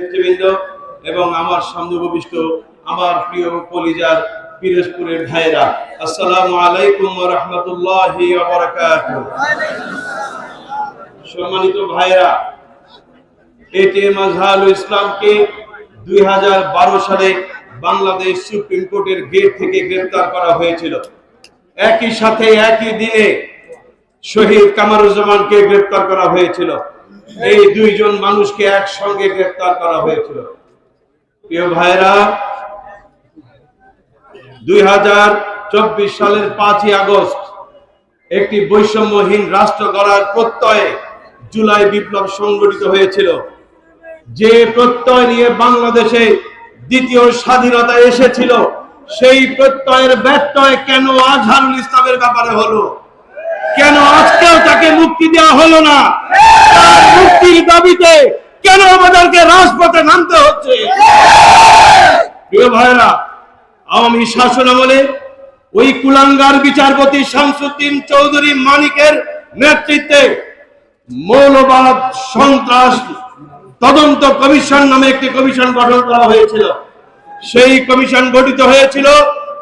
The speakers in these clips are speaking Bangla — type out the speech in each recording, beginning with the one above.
নেতৃবৃন্দ এবং আমার সামনে উপবিষ্ট আমার প্রিয় কলিজার পিরোজপুরের ভাইয়েরা, আসসালামু আলাইকুম রাহমাতুল্লাহি সম্মানিত ভাইয়েরা, এটিএম আজহারুল ইসলামকে দুই সালে বাংলাদেশ সুপ্রিম কোর্টের গেট থেকে গ্রেফতার করা হয়েছিল। একই সাথে একই দিনে শহীদ কামারুজ্জামানকে গ্রেফতার করা হয়েছিল। এই দুইজন মানুষকে একসঙ্গে গ্রেফতার করা হয়েছিল। প্রিয় ভাইরা দুই সালের পাঁচই আগস্ট একটি বৈষম্যহীন রাষ্ট্র গড়ার প্রত্যয়ে জুলাই বিপ্লব সংগঠিত হয়েছিল। যে প্রত্যয় নিয়ে বাংলাদেশে দ্বিতীয় স্বাধীনতা এসেছিল, সেই প্রত্যয়ের ব্যত্যয় কেন আজহারুল ইসলামের ব্যাপারে হলো? কেন আজকেও তাকে মুক্তি দেওয়া হলো না? তার মুক্তির দাবিতে কেন আমাদেরকে রাজপথে নামতে হচ্ছে? ভাইরা আওয়ামী শাসন আমলে ওই কুলাঙ্গার বিচারপতি শামসুদ্দিন চৌধুরী মানিকের নেতৃত্বে মৌলবাদ সন্ত্রাস তদন্ত কমিশন নামে একটি কমিশন গঠন করা হয়েছিল। সেই কমিশন গঠিত হয়েছিল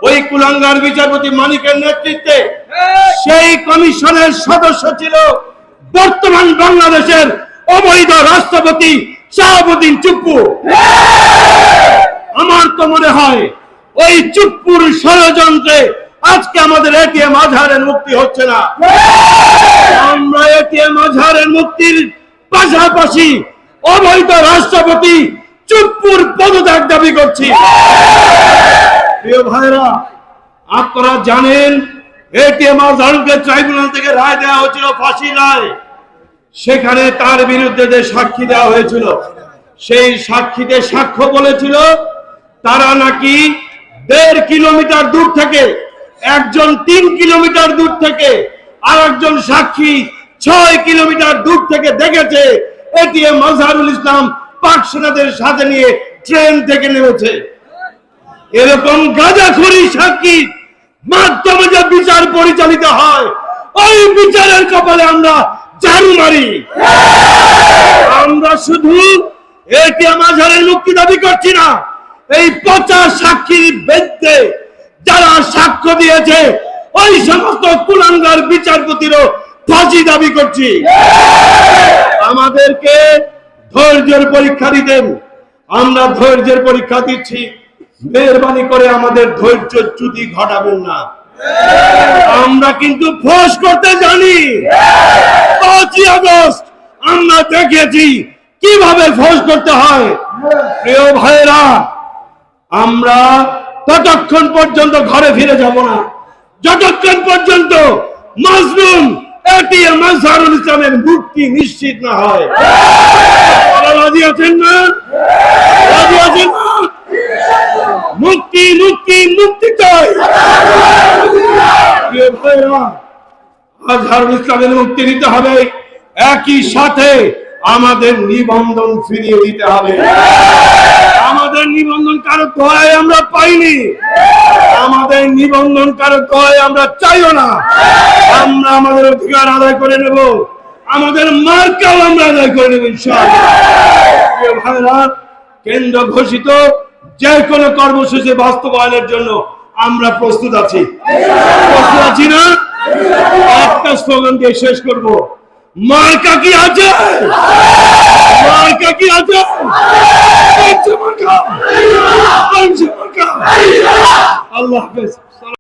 ওই কুলাঙ্গার বিচারপতি মানিকের নেতৃত্বে। সেই কমিশনের সদস্য ছিল বর্তমান বাংলাদেশের অবৈধ রাষ্ট্রপতি শাহাবুদ্দিন চুপ্পু। আমার তো মনে হয় ওই চুপ্পুর ষড়যন্ত্রে আজকে আমাদের এটিএম আজহারের মুক্তি হচ্ছে না। আমরা এটিএম আজহারের মুক্তির পাশাপাশি অবৈধ রাষ্ট্রপতি চুপ্পুর পদত্যাগ দাবি করছি। প্রিয় ভাইরা আপনারা জানেন এটিএম আজহারকে ট্রাইব্যুনাল থেকে রায় দেওয়া হয়েছিল ফাঁসি রায়। সেখানে তার বিরুদ্ধে যে সাক্ষী দেওয়া হয়েছিল, সেই সাক্ষীতে সাক্ষ্য বলেছিল, তারা নাকি দেড় কিলোমিটার দূর থেকে, একজন তিন কিলোমিটার দূর থেকে আর একজন সাক্ষী ছয় কিলোমিটার দূর থেকে দেখেছে। এটিএম মাজহারুল ইসলাম পাক সেনাদের সাথে নিয়ে ট্রেন থেকে নেমেছে। এরকম গাঁজাখুরি সাক্ষী মাধ্যমে যে বিচার পরিচালিত হয়, ওই বিচারের কপালে আমরা ঝাড়ু মারি আমরা শুধু এটিএম আজহারের মুক্তি দাবি করছি না? এই পচা সাক্ষীর বেদে যারা সাক্ষ্য দিয়েছে, ওই সমস্ত কুলাঙ্গার বিচারপতিরও ফাঁসি দাবি করছি। আমাদেরকে ধৈর্যের পরীক্ষা দিতেন। আমরা ধৈর্যের পরীক্ষা দিচ্ছি। মেহরবানি করে আমাদের ধৈর্য চ্যুতি ঘটাবেন না। আমরা কিন্তু ফোর্স করতে জানি। পাঁচই আগস্ট আমরা দেখেছি কীভাবে ফোর্স করতে হয়। প্রিয় ভাইরা আমরা ততক্ষণ পর্যন্ত ঘরে ফিরে যাব না। যতক্ষণ পর্যন্ত মাজলুম এটিএম মাজহারুল ইসলামের মুক্তি নিশ্চিত না হয়। রাজি আছেন না? রাজি আছেন না? মুক্তি মুক্তি মুক্তি চাই। ভাইরা, আজহারুল ইসলামের মুক্তি দিতে হবে। একই সাথে আমাদের নিবন্ধন ফিরিয়ে দিতে হবে। আমাদের নিবন্ধন কারও দয়ায় আমরা পাইনি। আমাদের নিবন্ধন কারও দয়ায় আমরা চাইও না। আমরা আমাদের অধিকার আদায় করে নেব। আমাদের মার্কাও আমরা আদায় করে নেব ভাইরা কেন্দ্র ঘোষিত যে কোনো কর্মসূচি বাস্তবায়নের জন্য আমরা প্রস্তুত আছি। প্রস্তুত আছি না? একটা স্লোগান দিয়ে শেষ করব মার্কা কি আছে মার্কা কি আছে পঞ্চমার্কা পঞ্চমার্কা আল্লাহ হাফেজ